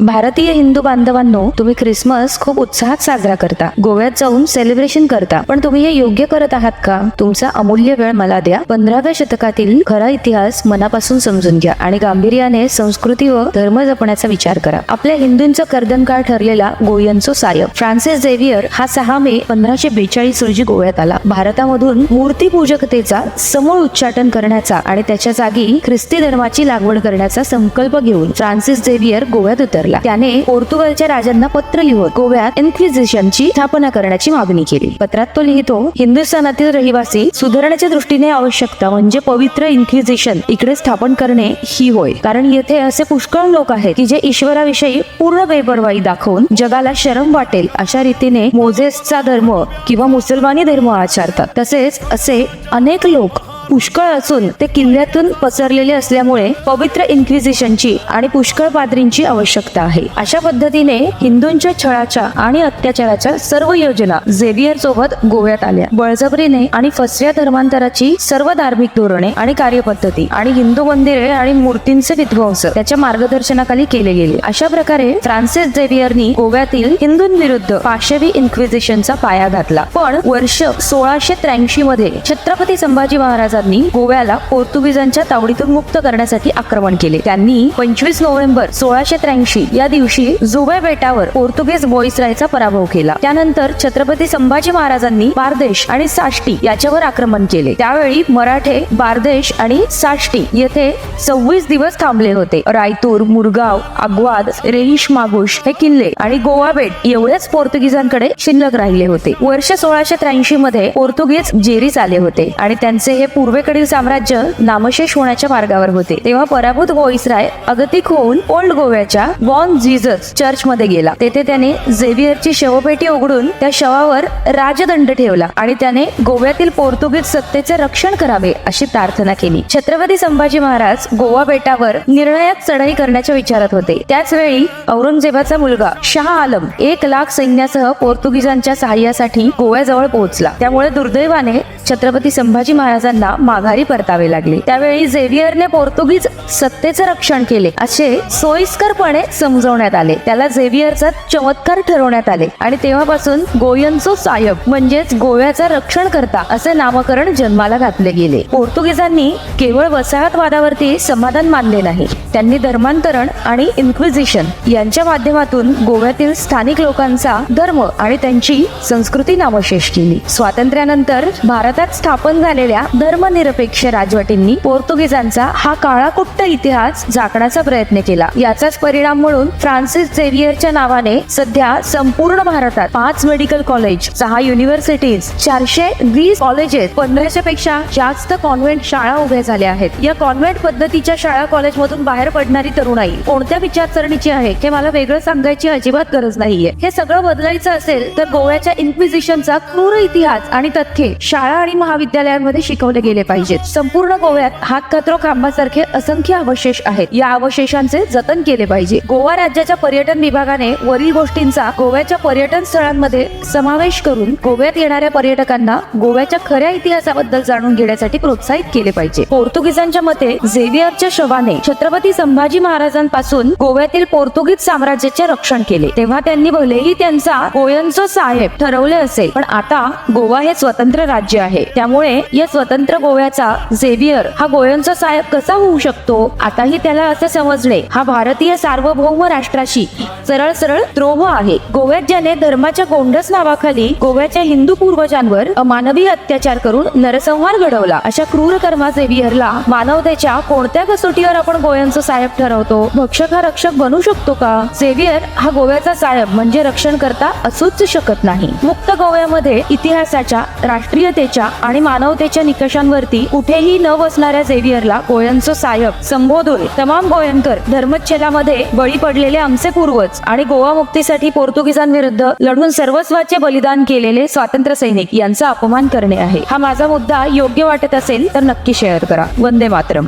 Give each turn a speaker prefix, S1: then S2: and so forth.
S1: भारतीय हिंदू बांधवांनो तुम्ही ख्रिसमस खूप उत्साहात साजरा करता. गोव्यात जाऊन सेलिब्रेशन करता. पण तुम्ही हे योग्य करत आहात का? तुमचा अमूल्य वेळ मला द्या. पंधराव्या शतकातील खरा इतिहास मनापासून समजून घ्या आणि गांभीर्याने संस्कृती व धर्म जपण्याचा विचार करा. आपल्या हिंदूंचा कर्दनकाळ ठरलेला गोयंचो सायब फ्रान्सिस झेवियर हा सहा मे पंधराशे बेचाळीस रोजी गोव्यात आला. भारतामधून मूर्तीपूजकतेचा समूळ उच्चाटन करण्याचा आणि त्याच्या जागी ख्रिस्ती धर्माची लागवड करण्याचा संकल्प घेऊन फ्रान्सिस झेवियर गोव्यात उतरला त्याने पोर्तुगालच्या राजांना पत्र लिहून गोव्यात इन्क्विझिशनची स्थापना करण्याची मागणी केली. पत्रात तो लिहितो हिंदुस्थानातील रहिवासी सुधारण्याच्या दृष्टीने आवश्यकता म्हणजे पवित्र इन्क्विझिशन इकडे स्थापन करणे ही होय. कारण येथे असे पुष्कळ लोक आहेत की जे ईश्वराविषयी पूर्ण बेपरवाई दाखवून जगाला शरम वाटेल अशा रीतीने मोझेसचा धर्म किंवा मुसलमानी धर्म आचरतात. तसेच असे अनेक लोक पुष्कळ असून ते किल्ल्यातून पसरलेले असल्यामुळे पवित्र इन्क्विझिशनची आणि पुष्कळ पादरींची आवश्यकता आहे. अशा पद्धतीने हिंदूंच्या छळाच्या आणि अत्याचाराच्या सर्व योजना झेवियर सोबत गोव्यात आल्या. बळजबरीने आणि फसव्या धर्मांतराची सर्व धार्मिक धोरणे आणि कार्यपद्धती आणि हिंदू मंदिरे आणि मूर्तींचे विध्वंस त्याच्या मार्गदर्शनाखाली केले गेले. अशा प्रकारे फ्रान्सिस झेवियरनी गोव्यातील हिंदूंविरुद्ध पाशवी इन्क्विझिशनचा पाया घातला. पण वर्ष सोळाशे त्र्याऐंशी मध्ये छत्रपती संभाजी महाराजांनी गोव्याला पोर्तुगीजांच्या तावडीतून मुक्त करण्यासाठी आक्रमण केले. त्यांनी पंचवीस नोव्हेंबर सोळाशे त्र्याऐंशी या दिवशी जुबे बेटावर पोर्तुगीज व्हॉइसरायचा पराभव केला. त्यानंतर छत्रपती संभाजी महाराजांनी बारदेश आणि साष्टी याच्यावर आक्रमण केले. त्यावेळी मराठे बारदेश आणि साष्टी येथे सव्वीस दिवस थांबले होते. रायतूर मुरगाव अगवाद रेहिश मागुश हे किल्ले आणि गोवा बेट एवढेच पोर्तुगीजांकडे शिल्लक राहिले होते. वर्ष सोळाशे त्र्याऐंशी मध्ये पोर्तुगीज जेरीस आले होते आणि त्यांचे हे पूर्वेकडील साम्राज्य नामशेष होण्याच्या मार्गावर होते. तेव्हा पराभूत गोईसराय अगतिक होऊन ओल्ड गोव्याच्या बॉन जीजस चर्च मध्ये गेला. तेथे त्याने झेवियरची शवपेटी उघडून त्या शवावर राजदंड ठेवला आणि त्याने गोव्यातील पोर्तुगीज सत्तेचे रक्षण करावे अशी प्रार्थना केली. छत्रपती संभाजी महाराज गोवा बेटावर निर्णायक चढाई करण्याच्या विचारात होते. त्याच वेळी औरंगजेबाचा मुलगा शाह आलम एक लाख सैन्यासह पोर्तुगीजांच्या सहाय्यासाठी गोव्याजवळ पोहोचला. त्यामुळे दुर्दैवाने छत्रपती संभाजी महाराजांना माघारी परतावे लागले. त्यावेळी झेवियरने पोर्तुगीज सत्तेचे रक्षण केले असे सोयीस्करपणे समजवण्यात आले. त्याला झेवियरचा चमत्कार ठरवण्यात आले आणि तेव्हापासून गोयंचो सायब म्हणजेच गोव्याचा रक्षण करता असे नामकरण जन्माला घातले गेले. पोर्तुगीजांनी केवळ वसाहतवादावरती समाधान मानले नाही त्यांनी धर्मांतरण आणि इन्क्विझिशन यांच्या माध्यमातून गोव्यातील स्थानिक लोकांचा धर्म आणि त्यांची संस्कृती नामशेष केली. स्वातंत्र्यानंतर भारतात स्थापन झालेल्या धर्म धर्मनिरपेक्ष राजवटींनी पोर्तुगीजांचा हा काळाकुट्ट इतिहास झाकण्याचा प्रयत्न केला. याचाच परिणाम म्हणून फ्रान्सिस झेवियरच्या नावाने सध्या संपूर्ण भारतात पाच मेडिकल कॉलेज सहा युनिव्हर्सिटीज चारशे वीस कॉलेजेस पंधराशे पेक्षा जास्त कॉन्व्हेंट शाळा उभ्या झाल्या आहेत. या कॉन्व्हेंट पद्धतीच्या शाळा कॉलेजमधून बाहेर पडणारी तरुणाई कोणत्या विचारसरणीची आहे हे मला वेगळं सांगायची अजिबात गरज नाहीये. हे सगळं बदलायचं असेल तर गोव्याच्या इन्क्विजिशनचा क्रूर इतिहास आणि तथ्ये शाळा आणि महाविद्यालयांमध्ये शिकवले गेले पाहिजेत. संपूर्ण गोव्यात हात कात्रो खांबासारखे असंख्य अवशेष आहेत. या अवशेषांचे जतन केले पाहिजे. गोवा राज्याच्या पर्यटन विभागाने वरील गोष्टींचा गोव्याच्या पर्यटन स्थळांमध्ये समावेश करून गोव्यात येणाऱ्या पर्यटकांना गोव्याच्या खऱ्या इतिहासाबद्दल जाणून घेण्यासाठी प्रोत्साहित केले पाहिजे. पोर्तुगीजांच्या मते झेवियरच्या शवाने छत्रपती संभाजी महाराजांपासून गोव्यातील पोर्तुगीज साम्राज्याचे रक्षण केले. तेव्हा त्यांनी भलेही त्यांचा गोयंचो साहेब ठरवले असेल पण आता गोवा हे स्वतंत्र राज्य आहे. त्यामुळे या स्वतंत्र गोव्याचा झेवियर हा गोयंचा साहेब कसा होऊ शकतो? आताही त्याला असं समजले. हा भारतीय सार्वभौम राष्ट्राशी सरळ सरळ द्रोह आहे. गोव्यात ज्याने धर्माच्या गोंडस नावाखाली गोव्याच्या हिंदू पूर्वजांवर अमानवी अत्याचार करून नरसंहार घडवला. अशा क्रूर कर्मा झेवियरला मानवतेच्या कोणत्या कसोटीवर आपण गोव्यांचा साहेब ठरवतो? भक्षक हा रक्षक बनू शकतो का? झेवियर हा गोव्याचा साहेब म्हणजे रक्षण करता असूच शकत नाही. मुक्त गोव्यामध्ये इतिहासाच्या राष्ट्रीयतेच्या आणि मानवतेच्या निकषांवरती कुठेही न बसणाऱ्या झेवियरला गोयांचं सायक संबोधून तमाम गोयंकर धर्मच्छेदामध्ये बळी पडलेले आमचे पूर्वज आणि गोवा मुक्तीसाठी पोर्तुगीजांविरुद्ध लढून सर्वस्वाचे बलिदान केलेले स्वातंत्र्य सैनिक यांचा अपमान करणे आहे. हा माझा मुद्दा योग्य वाटत असेल तर नक्की शेअर करा. वंदे मातरम.